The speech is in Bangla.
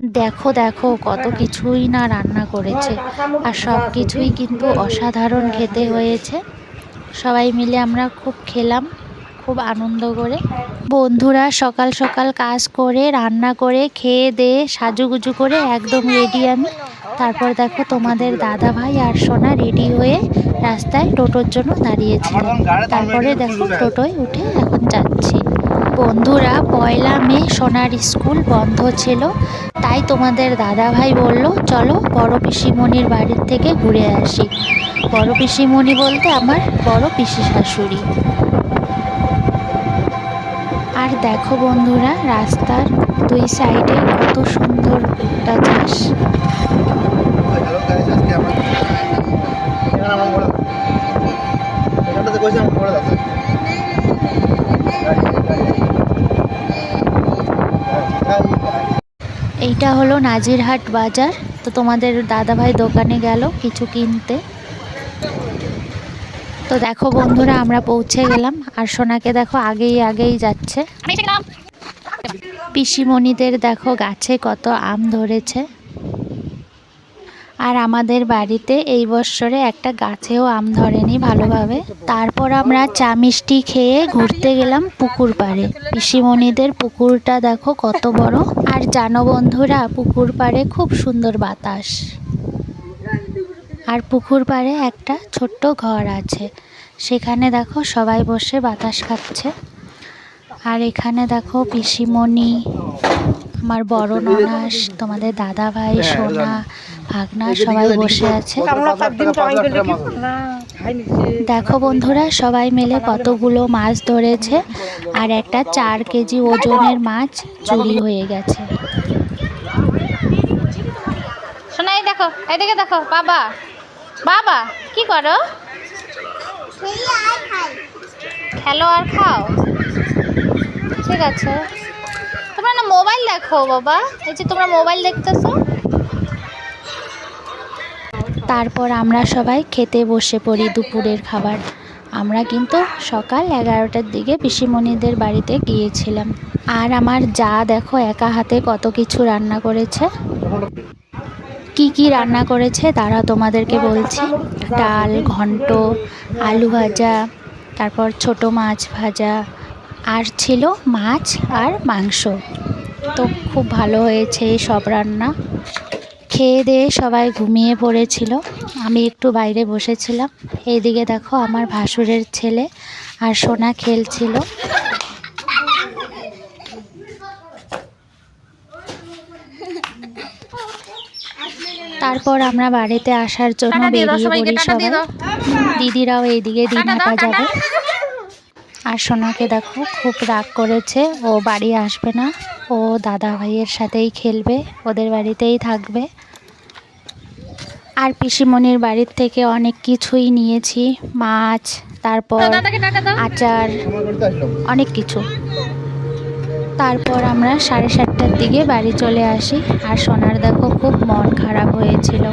দেখো দেখো, কত কিছুই না রান্না করেছে। আর সব কিছুই কিন্তু অসাধারণ খেতে হয়েছে। সবাই মিলে আমরা খুব খেলাম, খুব আনন্দ করে। বন্ধুরা, সকাল সকাল কাজ করে, রান্না করে, খেয়ে দিয়ে সাজুগুজু করে একদম রেডি আমি। তারপর দেখো, তোমাদের দাদা ভাই আর সোনা রেডি হয়ে রাস্তায় টোটোর জন্য দাঁড়িয়েছিল। তারপরে দেখো, টোটোয় উঠে এখন যাচ্ছি। বন্ধুরা, পয়লা মে সোনার স্কুল বন্ধ ছিল, তাই তোমাদের দাদা ভাই বলল, চলো বড় পিসিমণির বাড়ির থেকে ঘুরে আসি। বড় পিসিমণি বলতে আমার বড় পিসি শাশুড়ি। আর দেখো বন্ধুরা, রাস্তার দুই সাইডে কত সুন্দর ভুট্টা চাষ হ্যালো গাইস আজকে আমরা এখানে আমার ঘোড়া এখানটাতে কইছে আমার ঘোড়া আছে এইটা হলো নাজিরহাট বাজার। তো তোমাদের দাদাভাই দোকানে গেল কিছু কিনতে। তো দেখো বন্ধুরা আমরা পৌঁছে গেলাম। আর সোনাকে দেখো আগেই আগেই যাচ্ছে। পিসিমণিদের দেখো গাছে কত আম ধরেছে। আর আমাদের বাড়িতে এই বৎসরে একটা গাছেও আম ধরেনি ভালোভাবে। তারপর আমরা চা মিষ্টি খেয়ে ঘুরতে গেলাম পুকুর পাড়ে। পিসিমণিদের পুকুরটা দেখো কত বড়। আর জানো বন্ধুরা, পুকুর পাড়ে খুব সুন্দর বাতাস। আর পুকুর পাড়ে একটা ছোট্ট ঘর আছে। সেখানে দেখো সবাই বসে বাতাস খাচ্ছে। আর এখানে দেখো পিসিমণি আমার বড় ননাস তোমাদের দাদা ভাই সোনা ভাগনা সবাই বসে আছে। দেখো বন্ধুরা সবাই মিলে কতগুলো মাছ ধরেছে আর একটা চার কেজি ওজনের মাছ চুরি হয়ে গেছে। শোনা এই দেখো এদিকে দেখো বাবা। বাবা কি করো? খেলো আর খাও। ঠিক আছে। মোবাইল দেখো বাবা। এই যে তোমরা মোবাইল দেখতেছো। তারপর আমরা সবাই খেতে বসে পড়ি দুপুরের খাবার। আমরা কিন্তু সকাল এগারোটার দিকে পিসিমণিদের বাড়িতে গিয়েছিলাম। আর আমার যা দেখো একা হাতে কত কিছু রান্না করেছে। কি কি রান্না করেছে তারা তোমাদেরকে বলছি। ডাল, ঘন্ট, আলু ভাজা, তারপর ছোট মাছ ভাজা। আর ছিল মাছ আর মাংস। তো খুব ভালো হয়েছে এই সব রান্না। খেয়ে দিয়ে সবাই ঘুমিয়ে পড়েছিল। আমি একটু বাইরে বসেছিলাম। এইদিকে দেখো আমার ভাসুরের ছেলে আর সোনা খেলছিল। তারপর আমরা বাড়িতে আসার জন্য বেরিয়ে পড়ি সবাই। দিদিরাও এইদিকে দিন হাঁটা যাবে। আর সোনাকে দেখো খুব রাগ করেছে। ও বাড়ি আসবে না। ও দাদা ভাইয়ের সাথেই খেলবে ওদের বাড়িতেই থাকবে। আর পিসিমণির বাড়ির থেকে অনেক কিছুই নিয়েছি মাছ তারপর আচার অনেক কিছু। তারপর আমরা সাড়ে সাতটার দিকে বাড়ি চলে আসি। আর সোনার দেখো খুব মন খারাপ হয়েছিল।